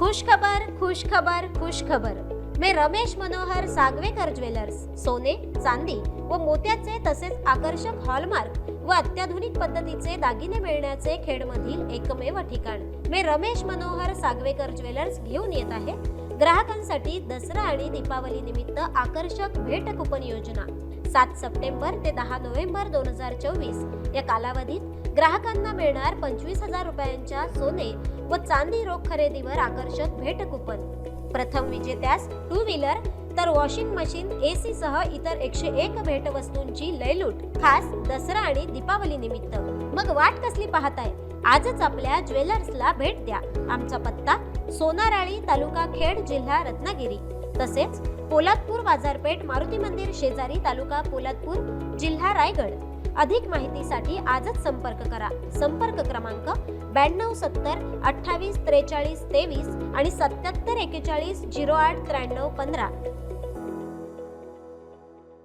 खुश खबर खुश खबर खुश खबर रमेश मनोहर सागवेकर ज्वेलर्स सोने चांदी व मोत्याचे तसेच आकर्षक हॉलमार्क व अत्याधुनिक पद्धतीचे दागिने मिळण्याचे खेडमधील एकमेव ठिकाण. मी रमेश मनोहर सागवेकर ज्वेलर्स घेऊन येत आहे. ग्राहकांसाठी दसरा आणि दीपावली निमित्त आकर्षक भेट कुपन योजना. सात सप्टेंबर ते दहा नोव्हेंबर दोन हजार चोवीस. या कालावधीत ग्राहकांना मिळणार पंचवीस हजार रुपयांच्या सोने व चांदी रोख खरेदीवर आकर्षक भेट कुपन. प्रथम विजेत्यास टू व्हीलर तर वॉशिंग मशीन एसी सह इतर एकशे एक भेटवस्तूंची लयलूट खास दसरा आणि दीपावली निमित्त. मग वाट कसली पाहताय? आजच आपल्या ज्वेलर्सला भेट द्या. आमचा पत्ता सोनाराळी तालुका खेड जिल्हा रत्नागिरी. तसेच पोलादपूर बाजारपेठ मारुती मंदिर शेजारी तालुका पोलादपूर जिल्हा रायगड. अधिक माहितीसाठी आजच संपर्क करा. संपर्क क्रमांक ब्याण्णव सत्तर अठ्ठावीस त्रेचाळीस तेवीस आणि सत्याहत्तर एकेचाळीस झिरो आठ त्र्याण्णव पंधरा.